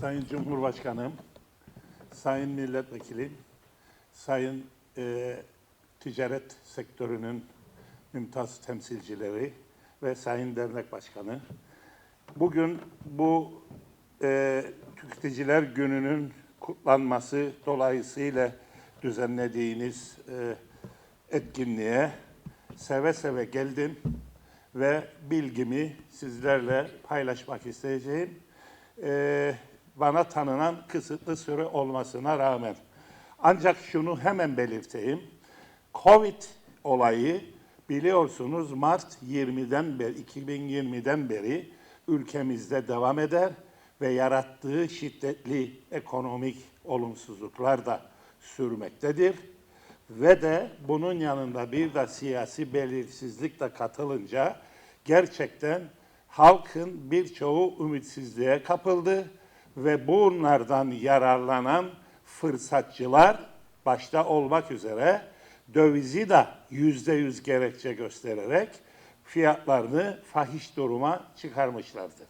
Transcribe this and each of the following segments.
Sayın Cumhurbaşkanım, Sayın Milletvekilim, Sayın e, ticaret sektörünün mümtaz temsilcileri ve Sayın Dernek Başkanı, bugün bu e, Tüketiciler Günü'nün kutlanması dolayısıyla düzenlediğiniz e, etkinliğe seve seve geldim ve bilgimi sizlerle paylaşmak isteyeceğim. Ee, bana tanınan kısıtlı süre olmasına rağmen. Ancak şunu hemen belirteyim. Covid olayı biliyorsunuz Mart 20'den beri, 2020'den beri ülkemizde devam eder ve yarattığı şiddetli ekonomik olumsuzluklar da sürmektedir ve de bunun yanında bir de siyasi belirsizlik de katılınca gerçekten halkın birçoğu ümitsizliğe kapıldı ve bunlardan yararlanan fırsatçılar başta olmak üzere dövizi de yüzde yüz gerekçe göstererek fiyatlarını fahiş duruma çıkarmışlardır.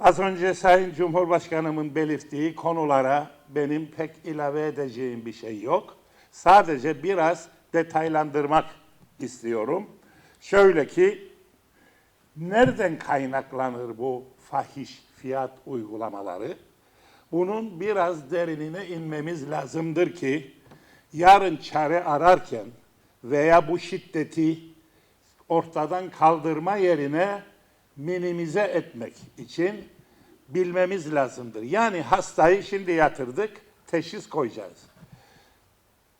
Az önce Sayın Cumhurbaşkanımın belirttiği konulara benim pek ilave edeceğim bir şey yok. Sadece biraz detaylandırmak istiyorum. Şöyle ki, nereden kaynaklanır bu fahiş fiyat uygulamaları? Bunun biraz derinine inmemiz lazımdır ki, yarın çare ararken veya bu şiddeti ortadan kaldırma yerine minimize etmek için bilmemiz lazımdır. Yani hastayı şimdi yatırdık, teşhis koyacağız.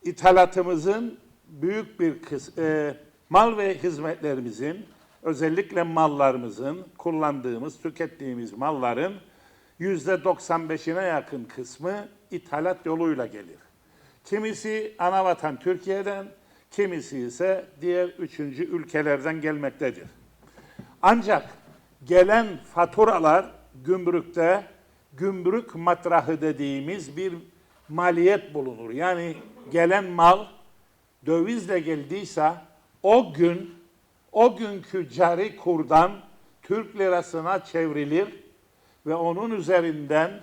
İthalatımızın büyük bir kısmı, e, mal ve hizmetlerimizin, özellikle mallarımızın, kullandığımız, tükettiğimiz malların yüzde 95'ine yakın kısmı ithalat yoluyla gelir. Kimisi anavatan Türkiye'den, kimisi ise diğer üçüncü ülkelerden gelmektedir. Ancak gelen faturalar gümrükte gümrük matrahı dediğimiz bir maliyet bulunur. Yani gelen mal dövizle geldiyse o gün o günkü cari kurdan Türk lirasına çevrilir ve onun üzerinden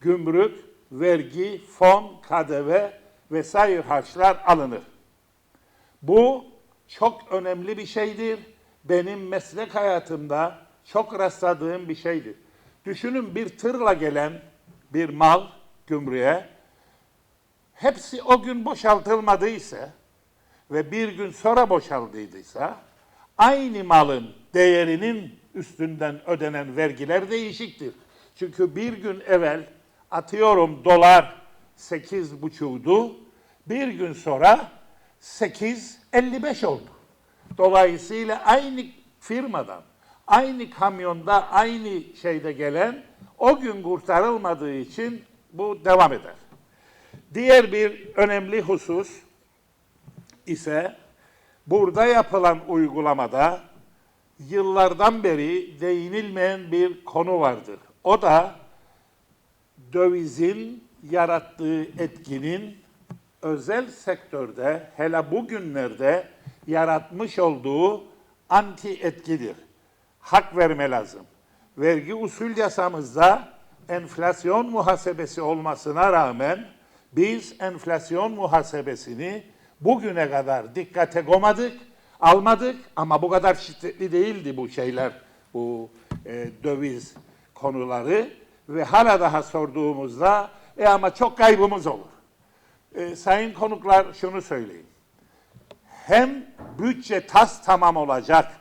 gümrük, vergi, fon, KDV vesaire harçlar alınır. Bu çok önemli bir şeydir. Benim meslek hayatımda çok rastladığım bir şeydir. Düşünün bir tırla gelen bir mal gümrüğe hepsi o gün boşaltılmadıysa ve bir gün sonra boşaldıysa aynı malın değerinin üstünden ödenen vergiler değişiktir. Çünkü bir gün evvel atıyorum dolar 8 buçuğdu, bir gün sonra 8.55 oldu. Dolayısıyla aynı firmadan, aynı kamyonda, aynı şeyde gelen o gün kurtarılmadığı için bu devam eder. Diğer bir önemli husus ise burada yapılan uygulamada yıllardan beri değinilmeyen bir konu vardır. O da dövizin yarattığı etkinin özel sektörde hele bugünlerde yaratmış olduğu anti etkidir. Hak verme lazım. Vergi usul yasamızda enflasyon muhasebesi olmasına rağmen biz enflasyon muhasebesini bugüne kadar dikkate koymadık, almadık ama bu kadar şiddetli değildi bu şeyler, bu e, döviz konuları ve hala daha sorduğumuzda e ama çok kaybımız olur. E, sayın konuklar şunu söyleyeyim. Hem bütçe tas tamam olacak,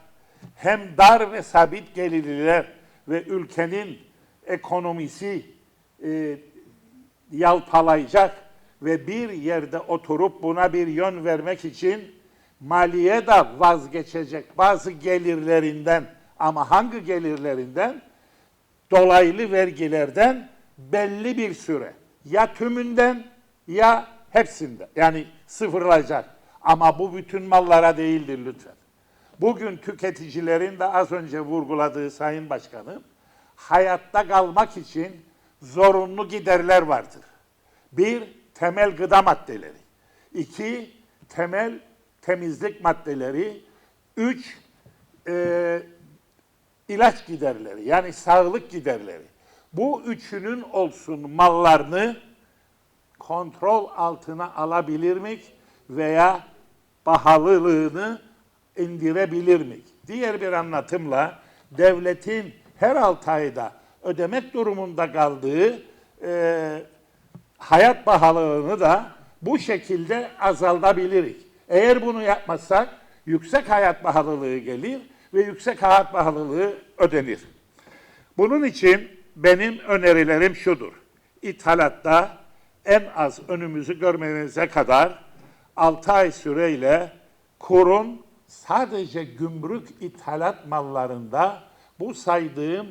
hem dar ve sabit gelirliler ve ülkenin ekonomisi e, yalpalayacak ve bir yerde oturup buna bir yön vermek için maliye de vazgeçecek bazı gelirlerinden ama hangi gelirlerinden? Dolaylı vergilerden belli bir süre ya tümünden ya hepsinden yani sıfırlayacak. Ama bu bütün mallara değildir lütfen. Bugün tüketicilerin de az önce vurguladığı Sayın Başkanım, hayatta kalmak için zorunlu giderler vardır. Bir, temel gıda maddeleri. İki, temel temizlik maddeleri. Üç, e, ilaç giderleri yani sağlık giderleri. Bu üçünün olsun mallarını kontrol altına alabilir mi veya pahalılığını indirebilir mi? Diğer bir anlatımla devletin her 6 ayda ödemek durumunda kaldığı e, hayat pahalılığını da bu şekilde azaltabiliriz. Eğer bunu yapmazsak yüksek hayat pahalılığı gelir ve yüksek hayat pahalılığı ödenir. Bunun için benim önerilerim şudur. İthalatta en az önümüzü görmenize kadar 6 ay süreyle kurun sadece gümrük ithalat mallarında bu saydığım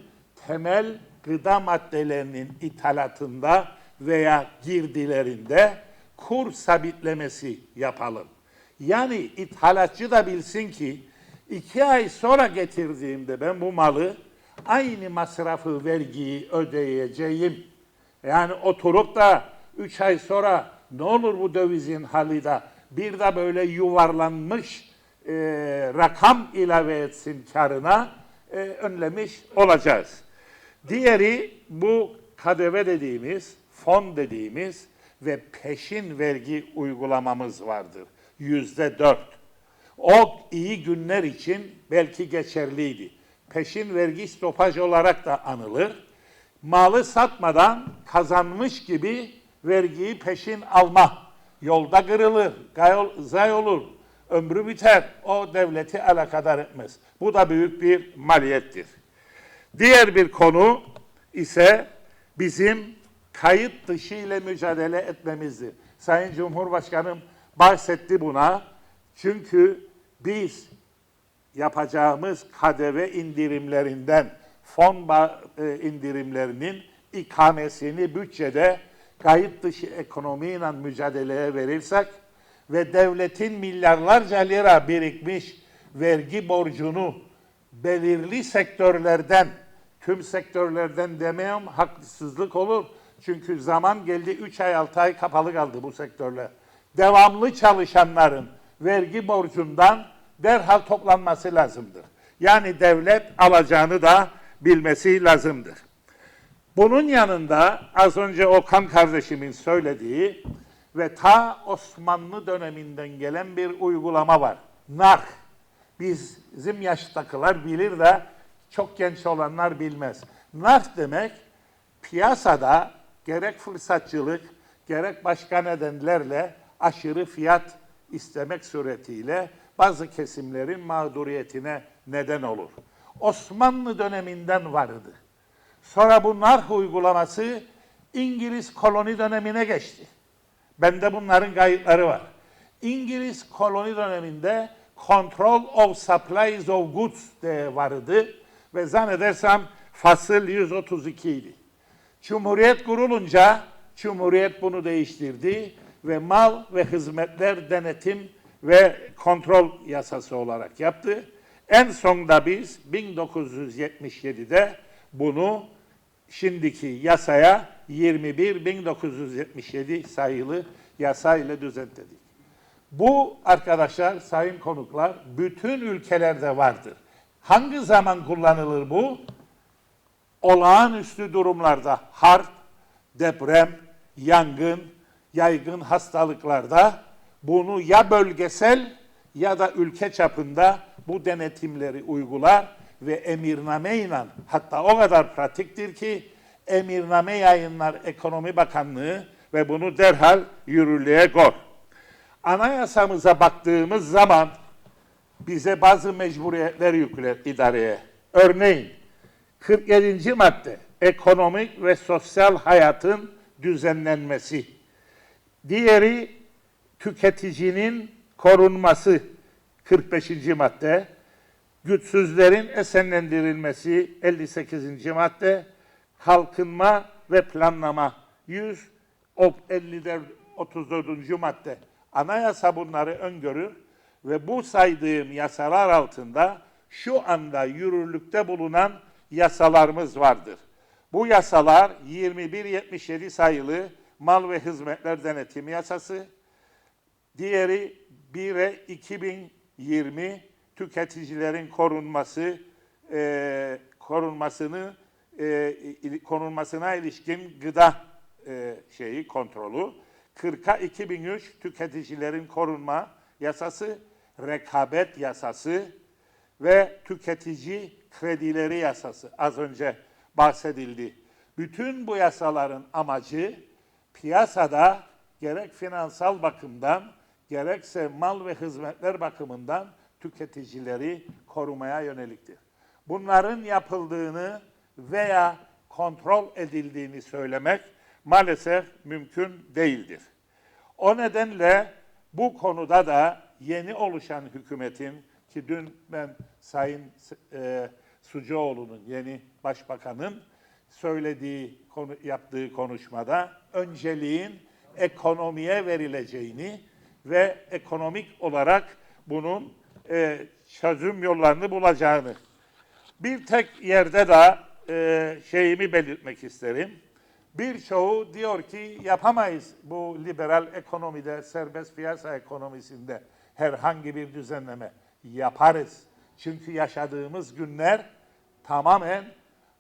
temel gıda maddelerinin ithalatında veya girdilerinde kur sabitlemesi yapalım. Yani ithalatçı da bilsin ki iki ay sonra getirdiğimde ben bu malı aynı masrafı vergiyi ödeyeceğim. Yani oturup da üç ay sonra ne olur bu dövizin hali de bir de böyle yuvarlanmış e, rakam ilave etsin karına e, önlemiş olacağız. Diğeri bu KDV dediğimiz, fon dediğimiz ve peşin vergi uygulamamız vardır. Yüzde dört. O iyi günler için belki geçerliydi. Peşin vergi stopaj olarak da anılır. Malı satmadan kazanmış gibi vergiyi peşin alma. Yolda kırılır, gayol- zay olur, ömrü biter. O devleti alakadar etmez. Bu da büyük bir maliyettir. Diğer bir konu ise bizim kayıt dışı ile mücadele etmemizdir. Sayın Cumhurbaşkanım bahsetti buna. Çünkü biz yapacağımız KDV indirimlerinden fon e, indirimlerinin ikamesini bütçede kayıt dışı ekonomiyle mücadeleye verirsek ve devletin milyarlarca lira birikmiş vergi borcunu belirli sektörlerden, tüm sektörlerden demeyeyim haksızlık olur. Çünkü zaman geldi 3 ay 6 ay kapalı kaldı bu sektörler. Devamlı çalışanların vergi borcundan derhal toplanması lazımdır. Yani devlet alacağını da bilmesi lazımdır. Bunun yanında az önce Okan kardeşimin söylediği ve ta Osmanlı döneminden gelen bir uygulama var. Biz, bizim yaştakiler bilir de çok genç olanlar bilmez. Nark demek piyasada gerek fırsatçılık gerek başka nedenlerle aşırı fiyat istemek suretiyle bazı kesimlerin mağduriyetine neden olur. Osmanlı döneminden vardı. Sonra bu narh uygulaması İngiliz koloni dönemine geçti. Bende bunların kayıtları var. İngiliz koloni döneminde Control of Supplies of Goods diye vardı ve zannedersem fasıl 132 idi. Cumhuriyet kurulunca Cumhuriyet bunu değiştirdi ve mal ve hizmetler denetim ve kontrol yasası olarak yaptı. En sonda biz 1977'de bunu şimdiki yasaya 21.1977 sayılı yasa ile düzenledik. Bu arkadaşlar, sayın konuklar, bütün ülkelerde vardır. Hangi zaman kullanılır bu? Olağanüstü durumlarda, harp, deprem, yangın, yaygın hastalıklarda bunu ya bölgesel ya da ülke çapında bu denetimleri uygular ve emirname ile hatta o kadar pratiktir ki emirname yayınlar Ekonomi Bakanlığı ve bunu derhal yürürlüğe koy. Anayasamıza baktığımız zaman bize bazı mecburiyetler yükler idareye. Örneğin 47. madde ekonomik ve sosyal hayatın düzenlenmesi. Diğeri tüketicinin korunması 45. madde. Güçsüzlerin esenlendirilmesi 58. madde. Kalkınma ve planlama 100 54 34. madde. Anayasa bunları öngörür ve bu saydığım yasalar altında şu anda yürürlükte bulunan yasalarımız vardır. Bu yasalar 2177 sayılı Mal ve Hizmetler Denetimi Yasası, diğeri 1'e 2020 tüketicilerin korunması e, korunmasını e, konulmasına ilişkin gıda e, şeyi kontrolü, 40'a 2003 tüketicilerin korunma yasası, rekabet yasası ve tüketici kredileri yasası az önce bahsedildi. Bütün bu yasaların amacı piyasada gerek finansal bakımdan gerekse mal ve hizmetler bakımından tüketicileri korumaya yöneliktir. Bunların yapıldığını veya kontrol edildiğini söylemek maalesef mümkün değildir. O nedenle bu konuda da yeni oluşan hükümetin ki dün ben Sayın e, Sucuoğlu'nun yeni başbakanın söylediği konu yaptığı konuşmada önceliğin ekonomiye verileceğini ve ekonomik olarak bunun e, çözüm yollarını bulacağını bir tek yerde de e, şeyimi belirtmek isterim. Birçoğu diyor ki yapamayız bu liberal ekonomide, serbest piyasa ekonomisinde herhangi bir düzenleme. Yaparız. Çünkü yaşadığımız günler tamamen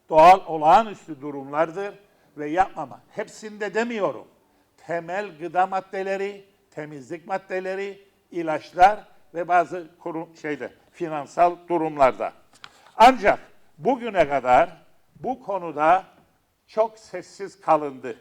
doğal olağanüstü durumlardır ve yapmama. Hepsinde demiyorum. Temel gıda maddeleri, temizlik maddeleri, ilaçlar ve bazı kurum şeyde finansal durumlarda. Ancak bugüne kadar bu konuda çok sessiz kalındı.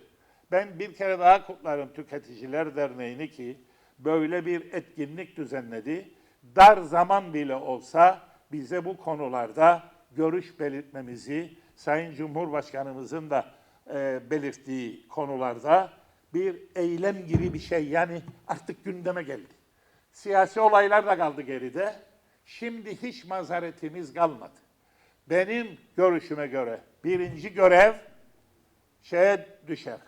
Ben bir kere daha kutlarım Tüketiciler Derneği'ni ki böyle bir etkinlik düzenledi. Dar zaman bile olsa bize bu konularda görüş belirtmemizi, Sayın Cumhurbaşkanımızın da e, belirttiği konularda bir eylem gibi bir şey yani artık gündeme geldi. Siyasi olaylar da kaldı geride. Şimdi hiç mazaretimiz kalmadı. Benim görüşüme göre birinci görev şeye düşer.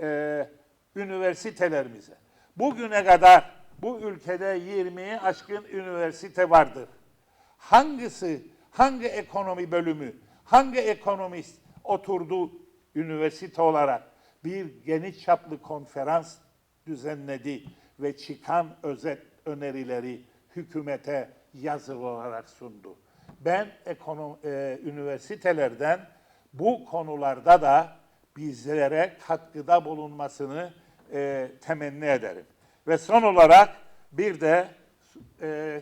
Ee, üniversitelerimize. Bugüne kadar bu ülkede 20'yi aşkın üniversite vardır. Hangisi, hangi ekonomi bölümü, hangi ekonomist oturdu üniversite olarak bir geniş çaplı konferans düzenledi ve çıkan özet önerileri hükümete yazılı olarak sundu. Ben ekonom, e, üniversitelerden bu konularda da bizlere katkıda bulunmasını e, temenni ederim. Ve son olarak bir de e,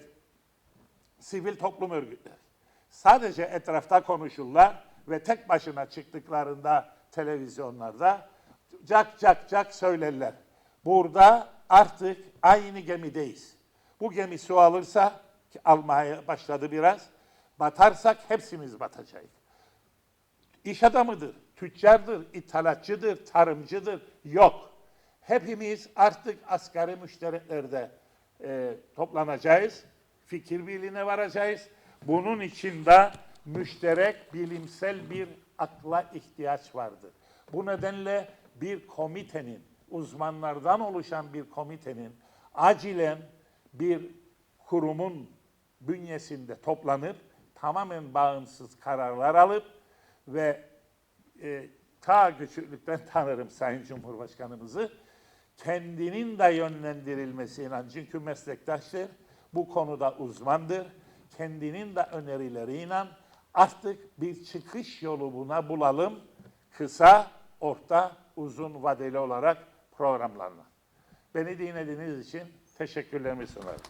sivil toplum örgütleri. Sadece etrafta konuşurlar ve tek başına çıktıklarında televizyonlarda cak cak cak söylerler. Burada artık aynı gemideyiz. Bu gemi su alırsa, ki almaya başladı biraz, batarsak hepsimiz batacağız. İş adamıdır, tüccardır, ithalatçıdır, tarımcıdır. Yok. Hepimiz artık asgari müştereklerde e, toplanacağız. Fikir birliğine varacağız. Bunun için de müşterek bilimsel bir akla ihtiyaç vardır. Bu nedenle bir komitenin, uzmanlardan oluşan bir komitenin acilen bir kurumun bünyesinde toplanıp tamamen bağımsız kararlar alıp ve e, ta küçüklükten tanırım Sayın Cumhurbaşkanımızı. Kendinin de yönlendirilmesiyle çünkü meslektaştır, bu konuda uzmandır. Kendinin de önerileriyle artık bir çıkış yolu buna bulalım. Kısa, orta, uzun vadeli olarak programlarla. Beni dinlediğiniz için teşekkürlerimi sunarım.